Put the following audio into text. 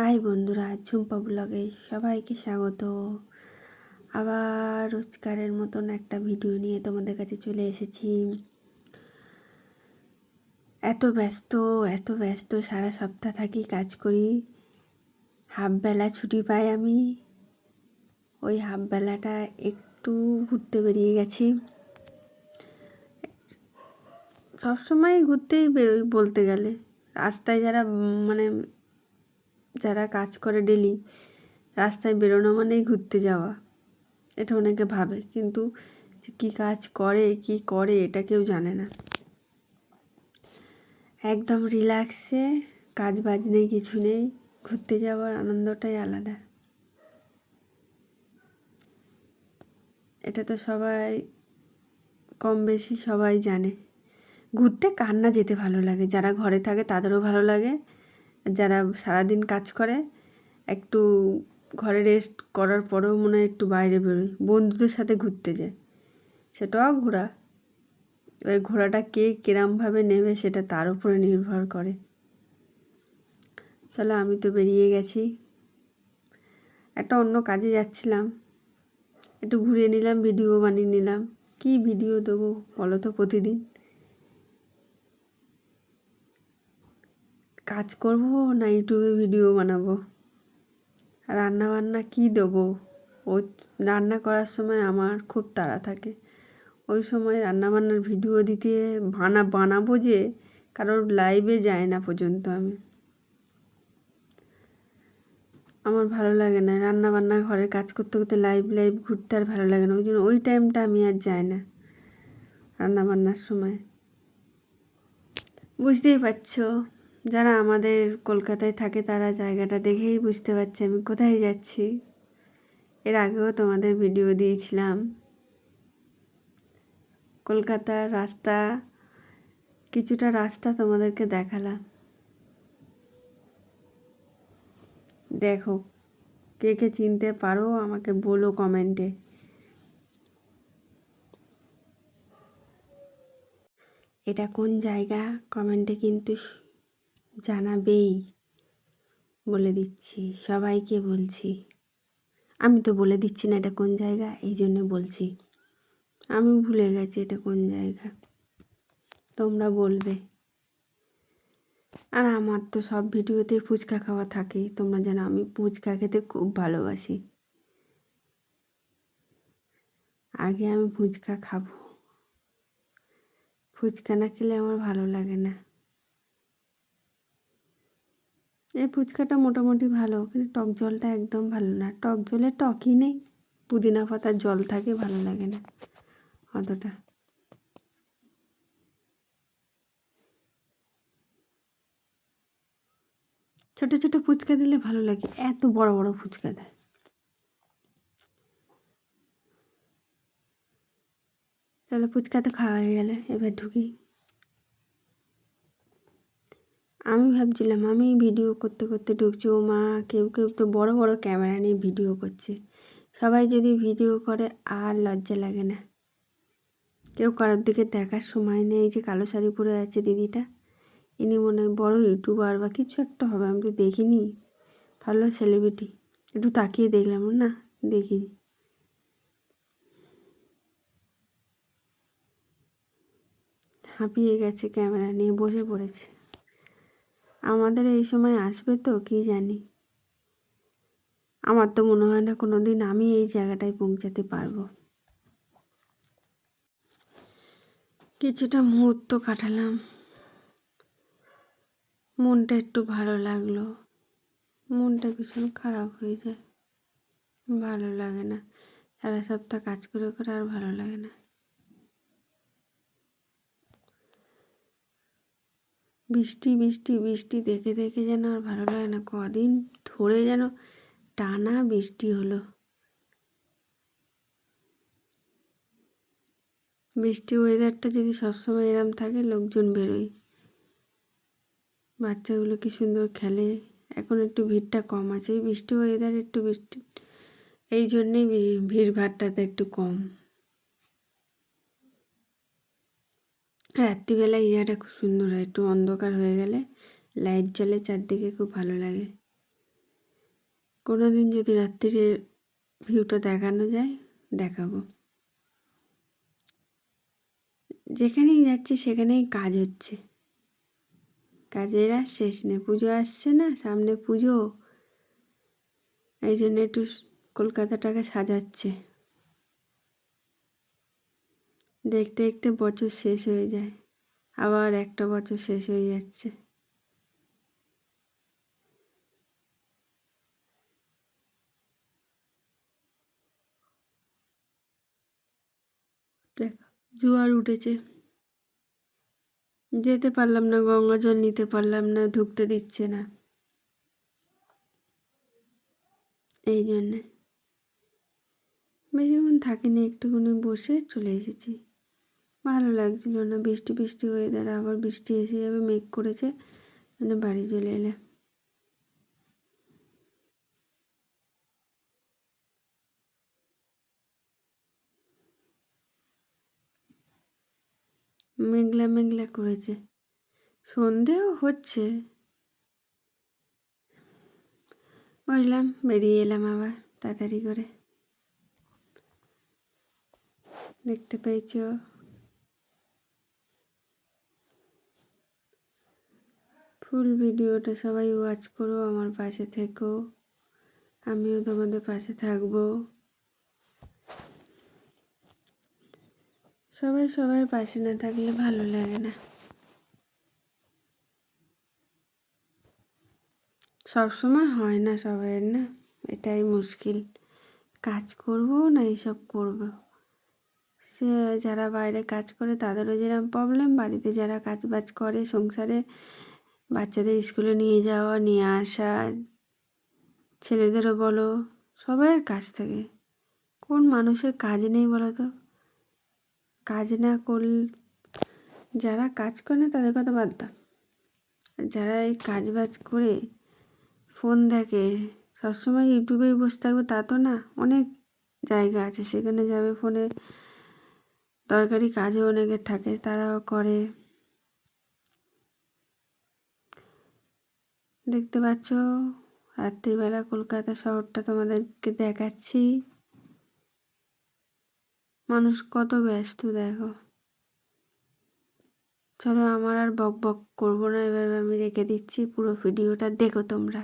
High বন্ধুরা, ঝুম্পা ব্লগে সবাইকে স্বাগত। আবার রোজকারের মতন একটা ভিডিও নিয়ে তোমাদের কাছে চলে এসেছি। এত ব্যস্ত এত ব্যস্ত, সারা সপ্তাহ থাকি কাজ করি। হাফ বেলা ছুটি পাই আমি। ওই হাফ বেলাটা একটু ঘুরতে বেরিয়ে গেছি। সবসময় ঘুরতেই বেরোই বলতে গেলে। রাস্তায় যারা মানে যারা কাজ করে ডেলি রাস্তায় বেরোনো মানেই ঘুরতে যাওয়া। এটা অনেকে ভাবে, কিন্তু কী কাজ করে, কি করে, এটা কেউ জানে না। একদম রিল্যাক্সে কাজ বাজ নেই, কিছু নেই, ঘুরতে যাওয়ার আনন্দটাই আলাদা। এটা তো সবাই, কম বেশি সবাই জানে। ঘুরতে কার না যেতে ভালো লাগে? যারা ঘরে থাকে তাদেরও ভালো লাগে। যারা সারাদিন কাজ করে, একটু ঘরে রেস্ট করার পরেও মনে হয় একটু বাইরে বেরোয় বন্ধুদের সাথে ঘুরতে যায় সেটাও ঘোরা। এবার ঘোরাটা কে কিরমভাবে নেবে সেটা তার উপরে নির্ভর করে। চলো আমি তো বেরিয়ে গেছি। একটা অন্য কাজে যাচ্ছিলাম। একটু ঘুরিয়ে নিলাম ভিডিও বানিয়ে নিলাম। কি ভিডিও দেবো বলো তো প্রতিদিন? কাজ করব না ইউটিউবে ভিডিও বানাবো? রান্না বান্না কী দেবো? ও রান্না করার সময় আমার খুব তাড়া থাকে। ওই সময় রান্নাবান্নার ভিডিও দিতে বানা, বানাবো যে, কারোর লাইভে যায় না পর্যন্ত আমি। আমার ভালো লাগে না। রান্না বান্না ঘরের কাজ করতে করতে লাইভ লাইভ ঘুরতে আর ভালো লাগে না। ওই জন্য ওই টাইমটা আমি আর যাই না রান্না বান্নার সময়। বুঝতেই পারছ? যারা আমাদের কলকাতায় থাকে তারা জায়গাটা দেখেই বুঝতে পারছে আমি কোথায় যাচ্ছি। এর আগেও তোমাদের ভিডিও দিয়েছিলাম। কলকাতার রাস্তা, কিছুটা রাস্তা তোমাদেরকে দেখালাম। দেখো, কে কে চিনতে পারো আমাকে বলো কমেন্টে এটা কোন জায়গা? কমেন্টে কিন্তু জানাবেই, বলে দিচ্ছি। সবাইকে বলছি। আমি তো বলে দিচ্ছি না এটা কোন জায়গা, এই জন্য বলছি। আমি ভুলে গেছি এটা কোন জায়গা। তোমরা বলবে। আর আমার তো সব ভিডিওতে ফুচকা খাওয়া থাকেই। তোমরা জানো আমি ফুচকা খেতে খুব ভালোবাসি। আগে আমি ফুচকা খাব। ফুচকা না খেলে আমার ভালো লাগে না। এই ফুচকাটা মোটামুটি ভালো, কিন্তু টক জলটা একদম ভালো না। টক জলে টকই নেই, পুদিনা পাতার জল থাকে, ভালো লাগে না অতটা। ছোট ছোট ফুচকা দিলে ভালো লাগে, এত বড় বড় ফুচকা দেয়। চলো ফুচকা তো খাওয়া হয়ে গেলে, এবার ঢুকি। আমি ভাবছিলাম, আমি ভিডিও করতে করতে ঢুকছি, ও মা কেউ কেউ তো বড় বড় ক্যামেরা নিয়ে ভিডিও করছে। সবাই যদি ভিডিও করে আর লজ্জা লাগে না। কেউ কারোর দিকে দেখার সময় নেই যে কালো শাড়ি পরে আছে দিদিটা, ইনি মনে হয় বড়ো ইউটিউবার বা কিছু একটা হবে, আমি তো দেখিনি। ভালো সেলিব্রিটি একটু তাকিয়ে দেখলাম, না, দেখিনি। হাঁপিয়ে গেছে ক্যামেরা নিয়ে, বসে পড়েছে। আমাদের এই সময় আসবে তো, কি জানি। আমার তো মনে হয় না কোনো দিন আমি এই জায়গাটায় পৌঁছাতে পারব। কিছুটা মুহূর্ত কাটালাম। মনটা একটু ভালো লাগল। মনটা ভীষণ খারাপ হয়ে যায়। ভালো লাগে না। সারা সপ্তাহ কাজ করে করে আর ভালো লাগে না। বৃষ্টি বৃষ্টি বৃষ্টি দেখে দেখে যেন আর ভালো লাগে না। কদিন ধরে যেন টানা বৃষ্টি হলো। বৃষ্টি ওয়েদারটা যদি সবসময় এরম থাকে, লোকজন বেরোয়। বাচ্চাগুলো কি সুন্দর খেলে। এখন একটু ভিড়টা কম আছে। এই বৃষ্টি ওয়েদার একটু বৃষ্টি, এই জন্যেই ভিড় ভাড়টাতে একটু কম। রাত্রিবেলা এই জায়গাটা খুব সুন্দর হয়, একটু অন্ধকার হয়ে গেলে লাইট জ্বলে চারদিকে খুব ভালো লাগে। কোনো দিন যদি রাত্রিরে ভিউটা দেখানো যায়, দেখাবো। যেখানেই যাচ্ছি সেখানেই কাজ হচ্ছে। কাজের আর শেষ নেই, পুজো আসছে না, সামনে পুজো। এই জন্য একটু কলকাতাটাকে সাজাচ্ছে। দেখতে দেখতে বছর শেষ হয়ে যায়। আবার একটা বছর শেষ হয়ে যাচ্ছে। দেখ, জোয়ার উঠেছে। যেতে পারলাম না, গঙ্গা জল নিতে পারলাম না, ঢুকতে দিচ্ছে না। এই জন্যে। বেশিক্ষণ থাকিনি, একটুখানি বসে চলে এসেছি। ভালো লাগছিল না। বৃষ্টি বৃষ্টি ওয়েদার আবার বৃষ্টি এসে যাবে, মেঘ করেছে মানে বাড়ি চলে এলাম। মেঘলা মেঘলা করেছে। সন্ধেও হচ্ছে। বুঝলাম বেরিয়ে এলাম আবার তাড়াতাড়ি করে। দেখতে পেয়েছ? ফুল ভিডিওটা সবাই ওয়াচ করো, আমার পাশে থেকো। আমিও তোমাদের পাশে থাকব। সবাই সবার পাশে না থাকলে ভালো লাগে না। সবসময় হয় না সবাইয়ের না, এটাই মুশকিল। কাজ করব না এইসব করব? সে যারা বাইরে কাজ করে তাদেরও যেরকম প্রবলেম বাড়িতে যারা কাজ বাজ করে, সংসারে বাচ্চাদের স্কুলে নিয়ে যাওয়া, নিয়ে আসা, ছেলেদেরও বলো, সবাইয়ের কাজ থাকে। কোন মানুষের কাজ নেই বলো তো? কাজ না করল যারা কাজ করে না তাদের কথা বাদ দাও। যারা এই কাজ বাজ করে ফোন দেখে, সবসময় ইউটিউবেই বসে থাকবে তা তো না, অনেক জায়গা আছে। সেখানে যাবে ফোনে, দরকারি কাজও অনেকের থাকে, তারাও করে। দেখতে পাচ্ছ? রাত্রিবেলা কলকাতা শহরটা তোমাদেরকে দেখাচ্ছি। মানুষ কত ব্যস্ত, দেখো। চলো, আমার আর বক বক করব না, এবার আমি রেখে দিচ্ছি পুরো ভিডিওটা। দেখো তোমরা।